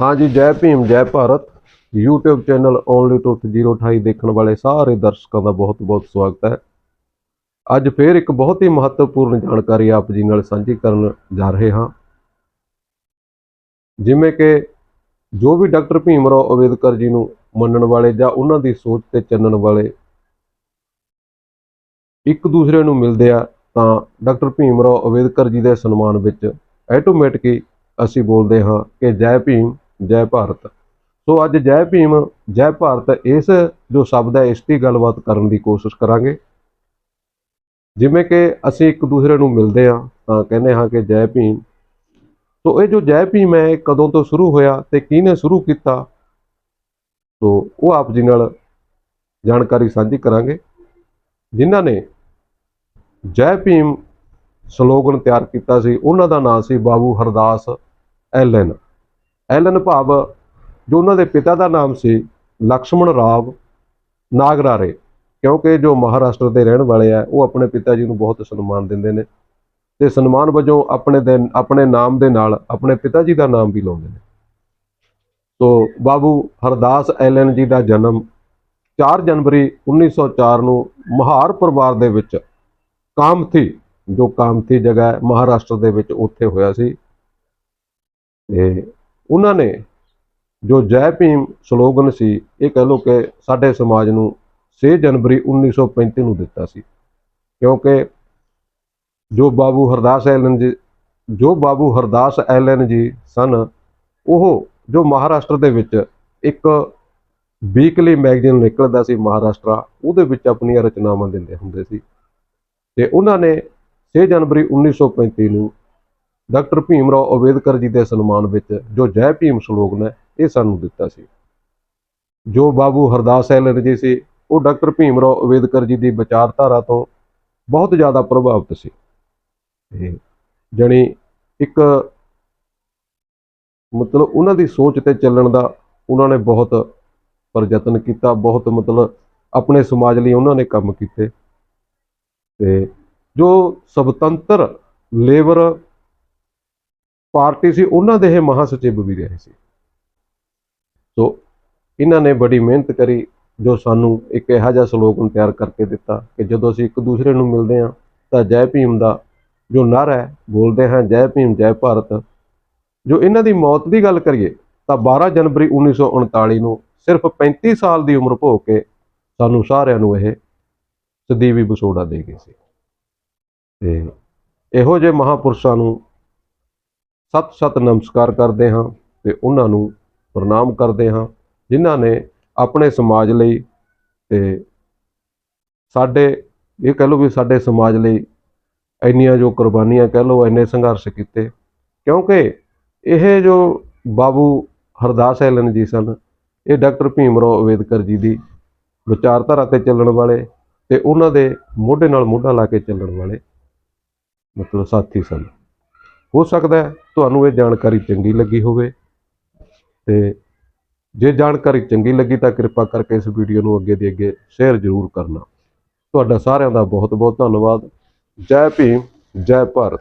ਹਾਂਜੀ ਜੈ ਭੀਮ, ਜੈ Bharat. YouTube channel only truth 028 ਦੇਖਣ ਵਾਲੇ ਸਾਰੇ ਦਰਸ਼ਕਾਂ ਦਾ ਬਹੁਤ-ਬਹੁਤ ਸਵਾਗਤ ਹੈ। ਅੱਜ ਫੇਰ ਇੱਕ ਬਹੁਤ ਹੀ ਮਹੱਤਵਪੂਰਨ ਜਾਣਕਾਰੀ ਆਪ ਜੀ ਨਾਲ ਸਾਂਝੀ ਕਰਨ ਜਾ ਰਹੇ ਹਾਂ। ਜਿਵੇਂ ਕਿ ਜੋ ਵੀ ਡਾਕਟਰ ਭੀਮ ਰਾਓ ਅੰਬੇਦਕਰ ਜੀ ਨੂੰ ਮੰਨਣ ਵਾਲੇ ਜਾਂ ਉਹਨਾਂ ਦੀ ਸੋਚ ਤੇ ਚੱਲਣ ਵਾਲੇ ਇੱਕ ਦੂਸਰੇ ਨੂੰ ਮਿਲਦੇ ਆ, ਤਾਂ ਡਾਕਟਰ ਭੀਮ ਰਾਓ ਅੰਬੇਦਕਰ ਜੀ ਦੇ ਸਨਮਾਨ ਵਿੱਚ ਆਟੋਮੈਟਿਕ ਅਸੀਂ ਬੋਲਦੇ ਹਾਂ ਕਿ ਜੈ ਭੀਮ ਜੈ ਭਾਰਤ। ਸੋ ਅੱਜ ਜੈ ਭੀਮ, ਜੈ ਭਾਰਤ ਇਸ ਜੋ ਸ਼ਬਦ ਹੈ, ਇਸ ਦੀ ਗੱਲਬਾਤ ਕਰਨ ਦੀ ਕੋਸ਼ਿਸ਼ ਕਰਾਂਗੇ। ਜਿਵੇਂ ਕਿ ਅਸੀਂ ਇੱਕ ਦੂਸਰੇ ਨੂੰ ਮਿਲਦੇ ਹਾਂ, ਤਾਂ ਕਹਿੰਦੇ ਹਾਂ ਕਿ ਜੈ ਭੀਮ। ਸੋ ਇਹ ਜੋ ਜੈ ਭੀਮ ਹੈ, ਇਹ ਕਦੋਂ ਤੋਂ ਸ਼ੁਰੂ ਹੋਇਆ ਤੇ ਕਿਹਨੇ ਸ਼ੁਰੂ ਕੀਤਾ? ਸੋ ਉਹ ਆਪ ਜੀ ਨਾਲ ਜਾਣਕਾਰੀ ਸਾਂਝੀ ਕਰਾਂਗੇ। ਜਿਨ੍ਹਾਂ ਨੇ ਜੈ ਭੀਮ ਸਲੋਗਨ ਤਿਆਰ ਕੀਤਾ ਸੀ, ਉਹਨਾਂ ਦਾ ਨਾਮ ਸੀ ਬਾਬੂ ਹਰਦਾਸ ਐਲਨ ਐਲਨ ਭਾਵ, ਜੋ ਉਹਨਾਂ ਦੇ ਪਿਤਾ ਦਾ ਨਾਮ ਸੀ ਲਕਸ਼ਮਣ ਰਾਵ ਨਾਗਰਾਰੇ, ਕਿਉਂਕਿ ਜੋ ਮਹਾਰਾਸ਼ਟਰ ਦੇ ਰਹਿਣ ਵਾਲੇ ਆ, ਉਹ ਆਪਣੇ ਪਿਤਾ ਜੀ ਨੂੰ ਬਹੁਤ ਸਨਮਾਨ ਦਿੰਦੇ ਨੇ ਤੇ ਸਨਮਾਨ ਵਜੋਂ ਆਪਣੇ ਦੇ, ਆਪਣੇ ਨਾਮ ਦੇ ਨਾਲ ਆਪਣੇ ਪਿਤਾ ਜੀ ਦਾ ਨਾਮ ਵੀ ਲਾਉਂਦੇ ਨੇ। ਤੋਂ ਬਾਬੂ ਹਰਦਾਸ ਐਲਨ ਜੀ ਦਾ ਜਨਮ 4 ਜਨਵਰੀ 1904 ਨੂੰ ਮਹਾਰ ਪਰਿਵਾਰ ਦੇ ਵਿੱਚ ਕਾਮਥੀ, ਜੋ ਕਾਮਥੀ ਜਗ੍ਹਾ ਹੈ, ਮਹਾਰਾਸ਼ਟਰ ਦੇ ਵਿੱਚ ਉੱਥੇ ਹੋਇਆ ਸੀ। ਤੇ ਉਹਨਾਂ ਨੇ ਜੋ ਜੈ ਭੀਮ ਸਲੋਗਨ ਸੀ, ਇਹ ਕਹਿ ਲਓ ਕਿ ਸਾਡੇ ਸਮਾਜ ਨੂੰ 6 ਜਨਵਰੀ 1935 ਨੂੰ ਦਿੱਤਾ ਸੀ। ਕਿਉਂਕਿ ਜੋ ਬਾਬੂ ਹਰਦਾਸ ਐਲਨ ਜੀ, ਜੋ ਬਾਬੂ ਹਰਦਾਸ ਐਲਨ ਜੀ ਸਨ, ਉਹ ਜੋ ਮਹਾਰਾਸ਼ਟਰ ਦੇ ਵਿੱਚ ਇੱਕ ਵੀਕਲੀ ਮੈਗਜ਼ੀਨ ਨਿਕਲਦਾ ਸੀ ਮਹਾਰਾਸ਼ਟਰਾ, ਉਹਦੇ ਵਿੱਚ ਆਪਣੀਆਂ ਰਚਨਾਵਾਂ ਦਿੰਦੇ ਹੁੰਦੇ ਸੀ। ਤੇ ਉਹਨਾਂ ਨੇ 6 ਜਨਵਰੀ 1935 ਨੂੰ ਡਾਕਟਰ ਭੀਮ ਰਾਓ ਅੰਬੇਦਕਰ ਜੀ ਦੇ ਸਨਮਾਨ ਵਿੱਚ ਜੋ ਜੈ ਭੀਮ ਸਲੋਗਨ ਹੈ ਇਹ ਸਾਨੂੰ ਦਿੱਤਾ ਸੀ। ਜੋ ਬਾਬੂ ਹਰਦਾਸ ਐਲਨ ਜੀ ਸੀ, ਉਹ ਡਾਕਟਰ ਭੀਮ ਰਾਓ ਅੰਬੇਦਕਰ ਜੀ ਦੀ ਵਿਚਾਰਧਾਰਾ ਤੋਂ ਬਹੁਤ ਜ਼ਿਆਦਾ ਪ੍ਰਭਾਵਿਤ ਸੀ। ਤੇ ਜਣੀ ਇੱਕ ਮਤਲਬ ਉਹਨਾਂ ਦੀ ਸੋਚ ਤੇ ਚੱਲਣ ਦਾ ਉਹਨਾਂ ਨੇ ਬਹੁਤ ਪ੍ਰਯਤਨ ਕੀਤਾ, ਬਹੁਤ ਮਤਲਬ ਆਪਣੇ ਸਮਾਜ ਲਈ ਉਹਨਾਂ ਨੇ ਕੰਮ ਕੀਤੇ। ਤੇ ਜੋ ਸਵਤੰਤਰ ਲੇਬਰ ਪਾਰਟੀ ਸੀ, ਉਹਨਾਂ ਦੇ ਇਹ ਮਹਾਸਚਿਵ ਵੀ ਰਹੇ ਸੀ। ਸੋ ਇਹਨਾਂ ਨੇ ਬੜੀ ਮਿਹਨਤ ਕਰੀ, ਜੋ ਸਾਨੂੰ ਇੱਕ ਇਹੋ ਜਿਹਾ ਸਲੋਗਨ ਤਿਆਰ ਕਰਕੇ ਦਿੱਤਾ ਕਿ ਜਦੋਂ ਅਸੀਂ ਇੱਕ ਦੂਸਰੇ ਨੂੰ ਮਿਲਦੇ ਹਾਂ, ਤਾਂ ਜੈ ਭੀਮ ਦਾ ਜੋ ਨਰ ਹੈ, ਬੋਲਦੇ ਹਾਂ ਜੈ ਭੀਮ, ਜੈ ਭਾਰਤ। ਜੋ ਇਹਨਾਂ ਦੀ ਮੌਤ ਦੀ ਗੱਲ ਕਰੀਏ, ਤਾਂ 12 ਜਨਵਰੀ 1939 ਨੂੰ ਸਿਰਫ 35 ਸਾਲ ਦੀ ਉਮਰ ਭੋਗ ਕੇ ਸਾਨੂੰ ਸਾਰਿਆਂ ਨੂੰ ਇਹ ਸਦੀਵੀ ਬਸੋੜਾ ਦੇ ਗਏ ਸੀ। ਤੇ ਇਹੋ ਜਿਹੇ ਮਹਾਪੁਰਸ਼ਾਂ ਨੂੰ ਸਤ ਸਤ ਨਮਸਕਾਰ ਕਰਦੇ ਹਾਂ ਤੇ ਉਹਨਾਂ ਨੂੰ ਪ੍ਰਣਾਮ ਕਰਦੇ ਹਾਂ, ਜਿਨ੍ਹਾਂ ਨੇ ਆਪਣੇ ਸਮਾਜ ਲਈ ਤੇ ਸਾਡੇ, ਇਹ ਕਹਿ ਲਓ ਵੀ ਸਾਡੇ ਸਮਾਜ ਲਈ ਇੰਨੀਆਂ ਜੋ ਕੁਰਬਾਨੀਆਂ ਕਹਿ ਲਓ, ਇੰਨੇ ਸੰਘਰਸ਼ ਕੀਤੇ। ਕਿਉਂਕਿ ਇਹ ਜੋ ਬਾਬੂ ਹਰਦਾਸ ਐਲਨ ਜੀ ਸਨ, ਇਹ ਡਾਕਟਰ ਭੀਮ ਰਾਓ ਅੰਬੇਦਕਰ ਜੀ ਦੀ ਵਿਚਾਰਧਾਰਾ ਤੇ ਚੱਲਣ ਵਾਲੇ ਤੇ ਉਹਨਾਂ ਦੇ ਮੋਢੇ ਨਾਲ ਮੋਢਾ ਲਾ ਕੇ ਚੱਲਣ ਵਾਲੇ ਮਤਲਬ ਸਾਥੀ ਸਨ। ਹੋ ਸਕਦਾ ਤੁਹਾਨੂੰ ਇਹ ਜਾਣਕਾਰੀ ਚੰਗੀ ਲੱਗੀ ਹੋਵੇ। ਤੇ ਜੇ ਜਾਣਕਾਰੀ ਚੰਗੀ ਲੱਗੀ ਤਾਂ ਕਿਰਪਾ ਕਰਕੇ ਇਸ ਵੀਡੀਓ ਨੂੰ ਅੱਗੇ ਦੀ ਅੱਗੇ ਸ਼ੇਅਰ ਜ਼ਰੂਰ ਕਰਨਾ। ਤੁਹਾਡਾ ਸਾਰਿਆਂ ਦਾ ਬਹੁਤ ਬਹੁਤ ਧੰਨਵਾਦ। ਜੈ ਭੀਮ, ਜੈ ਭਾਰਤ।